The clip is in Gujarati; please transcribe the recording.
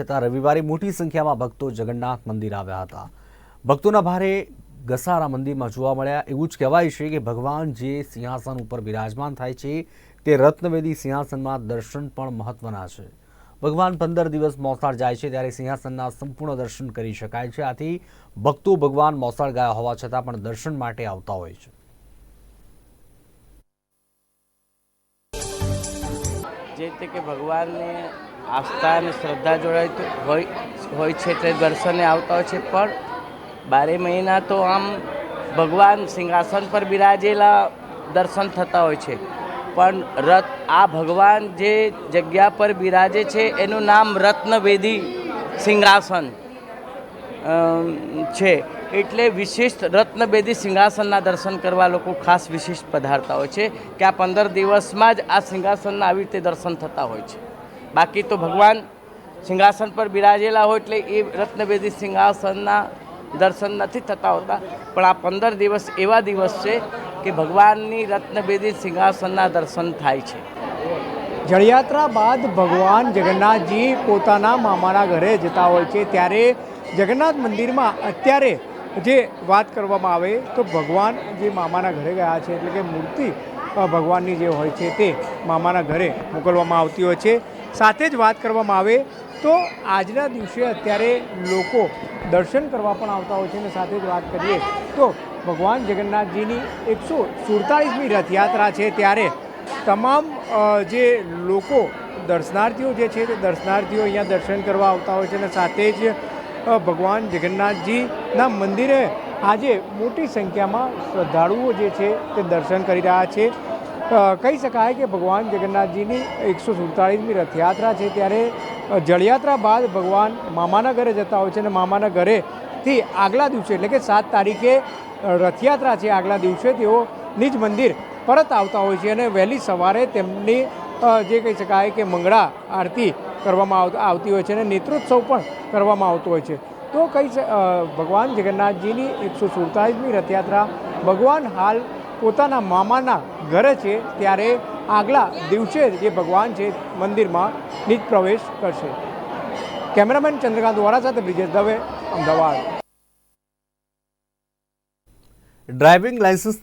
છતાં રવિવારે મોટી સંખ્યામાં ભક્તો જગન્નાથ મંદિર આવ્યા હતા. ભક્તોના ભારે ઘસારા મંદિરમાં જોવા મળ્યા. એવું જ કહેવાય છે કે ભગવાન જે સિંહાસન ઉપર બિરાજમાન થાય છે, તે રત્નવેદી સિંહાસનમાં દર્શન પણ મહત્વના છે. ભગવાન પંદર દિવસ મોસાળ જાય છે ત્યારે સિંહાસનના સંપૂર્ણ દર્શન કરી શકાય છે. આથી ભક્તો ભગવાન મોસાળ ગયા હોવા છતાં પણ દર્શન માટે આવતા હોય છે. જે રીતે કે ભગવાનને આસ્થા અને શ્રદ્ધા જોડાય હોય હોય છે તે દર્શને આવતા હોય છે. પણ બારે મહિના તો આમ ભગવાન સિંહાસન પર બિરાજેલા દર્શન થતા હોય છે. પણ રથ આ ભગવાન જે જગ્યા પર બિરાજે છે, એનું નામ રત્નવેદી સિંહાસન છે. એટલે વિશિષ્ટ રત્નવેદી સિંહાસનના દર્શન કરવા લોકો ખાસ વિશિષ્ટ પધારતા હોય છે. કે આ પંદર દિવસમાં જ આ સિંહાસનના આવી રીતે દર્શન થતા હોય છે. બાકી તો ભગવાન સિંહાસન પર બિરાજેલા હોય એટલે એ રત્નવેદી સિંહાસનના દર્શન નથી થતા હોતા. પણ આ પંદર દિવસ એવા દિવસ છે કે ભગવાનની રત્નવેદી સિંહાસનના દર્શન થાય છે. જળયાત્રા બાદ ભગવાન જગન્નાથજી પોતાના મામાના ઘરે જતા હોય છે. ત્યારે જગન્નાથ મંદિરમાં અત્યારે જે વાત કરવામાં આવે તો ભગવાન જે મામાના ઘરે ગયા છે, એટલે કે મૂર્તિ ભગવાનની જે હોય છે તે મામાના ઘરે મોકલવામાં આવતી હોય છે. સાથે જ વાત કરવામાં આવે તો આજના દિવસે અત્યારે લોકો દર્શન કરવા પણ આવતા હોય છે અને સાથે જ વાત કરીએ તો ભગવાન જગન્નાથજીની એકસો સુડતાળીસમી રથયાત્રા છે ત્યારે તમામ જે લોકો દર્શનાર્થીઓ જે છે તે દર્શનાર્થીઓ અહીંયા દર્શન કરવા આવતા હોય છે અને સાથે જ ભગવાન જગન્નાથજીના મંદિરે આજે મોટી સંખ્યામાં શ્રદ્ધાળુઓ જે છે તે દર્શન કરી રહ્યા છે. કહી શકાય કે ભગવાન જગન્નાથજીની એકસો સુડતાળીસમી રથયાત્રા છે ત્યારે જળયાત્રા બાદ ભગવાન મામાના ઘરે જતા હોય છે અને મામાના ઘરેથી આગલા દિવસે, એટલે કે સાત તારીખે રથયાત્રા છે આગલા દિવસે, તેઓ નિજ મંદિર પરત આવતા હોય છે અને વહેલી સવારે તેમની જે કહી શકાય કે મંગળા આરતી કરવામાં આવ- આવતી હોય છે અને નેત્રોત્સવ પણ કરવામાં આવતો હોય છે. તો કહી ભગવાન જગન્નાથજીની એકસો સુડતાલીસમી રથયાત્રા ભગવાન હાલ પોતાના મામાના ઘરે છે, ત્યારે આગલા દિવસે જે ભગવાન છે, મંદિરમાં નિજ પ્રવેશ કરશે. કેમેરામેન ચંદ્રકાંત વોરા સાથે બ્રિજેશ દવે, અમદાવાદ. ડ્રાઇવિંગ લાયસન્સના